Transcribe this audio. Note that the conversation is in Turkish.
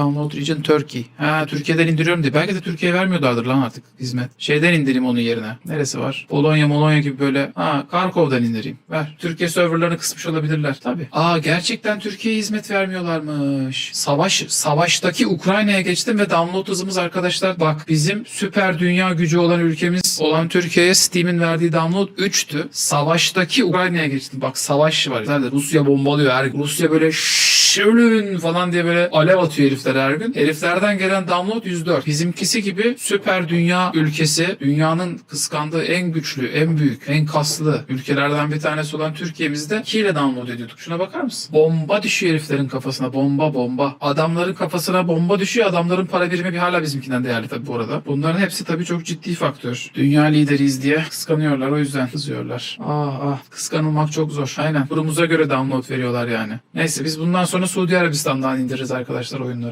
Download region Turkey. Ha Türkiye'den indiriyorum diye. Belki de Türkiye vermiyorlardır lan artık hizmet. Şeyden indireyim onun yerine. Neresi var? Polonya, Molonya gibi böyle. Ha Karkov'dan indireyim. Ver. Türkiye serverlarını kısmış olabilirler. Tabii. Aa gerçekten Türkiye'ye hizmet vermiyorlarmış. Savaş, savaştaki Ukrayna'ya geçtim ve download hızımız arkadaşlar bak bizim süper dünya gücü olan ülkemiz olan Türkiye'ye Steam'in verdiği download 3'tü. Savaştaki Ukrayna'ya geçtim. Bak savaş var. Nerede? Rusya bombalıyor her. Rusya böyle şölün falan diye böyle alev atıyor herifler her gün. Heriflerden gelen download 104. Bizimkisi gibi süper dünya ülkesi, dünyanın kıskandığı en güçlü, en büyük, en kaslı ülkelerden bir tanesi olan Türkiye'mizde 2 ile download ediyorduk. Şuna bakar mısın? Bomba düşüyor heriflerin kafasına. Bomba bomba. Adamların kafasına bomba düşüyor. Adamların para birimi bir hala bizimkinden değerli tabii bu arada. Bunların hepsi tabii çok ciddi faktör. Dünya lideriyiz diye kıskanıyorlar. O yüzden kızıyorlar. Ah ah. Kıskanılmak çok zor. Aynen. Kurumuza göre download veriyorlar yani. Neyse biz bundan sonra Suudi Arabistan'dan indiririz arkadaşlar oyunları.